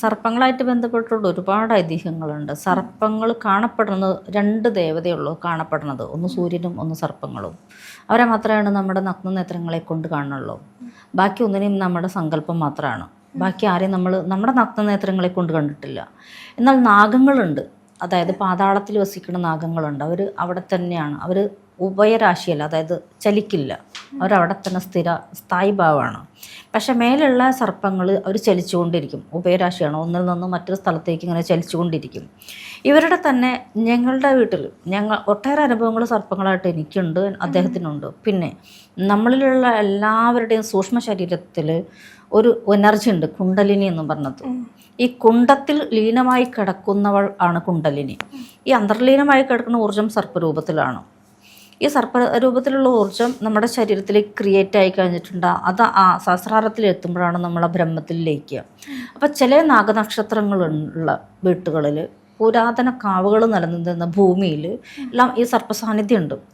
സർപ്പങ്ങളായിട്ട് ബന്ധപ്പെട്ടുള്ള ഒരുപാട് ഐതിഹ്യങ്ങളുണ്ട്. സർപ്പങ്ങൾ കാണപ്പെടുന്നത് രണ്ട് ദേവതയുള്ളൂ കാണപ്പെടുന്നത്. ഒന്ന് സൂര്യനും ഒന്ന് സർപ്പങ്ങളും. അവരെ മാത്രമാണ് നമ്മുടെ നഗ്ന നേത്രങ്ങളെ കൊണ്ട് കാണുള്ളൂ. ബാക്കി ഒന്നിനെയും നമ്മുടെ സങ്കല്പം മാത്രമാണ്. ബാക്കി ആരെയും നമ്മൾ നമ്മുടെ നഗ്ന നേത്രങ്ങളെ കൊണ്ട് കണ്ടിട്ടില്ല. എന്നാൽ നാഗങ്ങളുണ്ട്. അതായത് പാതാളത്തിൽ വസിക്കുന്ന നാഗങ്ങളുണ്ട്. അവർ അവിടെ തന്നെയാണ്. അവർ ഉഭയരാശിയല്ല അതായത് ചലിക്കില്ല. അവരവിടെ തന്നെ സ്ഥിര സ്ഥായി ഭാവമാണ് പക്ഷെ മേലുള്ള സർപ്പങ്ങൾ അവർ ചലിച്ചുകൊണ്ടിരിക്കും. ഉഭയരാശിയാണ്. ഒന്നിൽ നിന്ന് മറ്റൊരു സ്ഥലത്തേക്ക് ഇങ്ങനെ ചലിച്ചുകൊണ്ടിരിക്കും. ഇവരുടെ തന്നെ ഞങ്ങളുടെ വീട്ടിൽ ഞങ്ങൾ ഒട്ടേറെ അനുഭവങ്ങൾ സർപ്പങ്ങളായിട്ട് എനിക്കുണ്ട് അദ്ദേഹത്തിനുണ്ട്. പിന്നെ നമ്മളിലുള്ള എല്ലാവരുടെയും സൂക്ഷ്മ ശരീരത്തിൽ ഒരു എനർജി ഉണ്ട് കുണ്ടലിനി എന്ന് പറഞ്ഞത്. ഈ കുണ്ടത്തിൽ ലീനമായി കിടക്കുന്നവൾ ആണ് കുണ്ടലിനി. ഈ അന്തർലീനമായി കിടക്കുന്ന ഊർജം സർപ്പരൂപത്തിലാണ്. ഈ സർപ്പ രൂപത്തിലുള്ള ഊർജം നമ്മുടെ ശരീരത്തിലേക്ക് ക്രിയേറ്റ് ആയി കഴിഞ്ഞിട്ടുണ്ട്. അത് ആ സഹസ്രാരത്തിൽ എത്തുമ്പോഴാണ് നമ്മളെ ബ്രഹ്മത്തിലേക്ക്. അപ്പോൾ ചില നാഗനക്ഷത്രങ്ങളുള്ള വീട്ടുകളിൽ പുരാതന കാവുകൾ നിലനിന്നിരുന്ന ഭൂമിയിൽ എല്ലാം ഈ സർപ്പസാന്നിധ്യം ഉണ്ട്.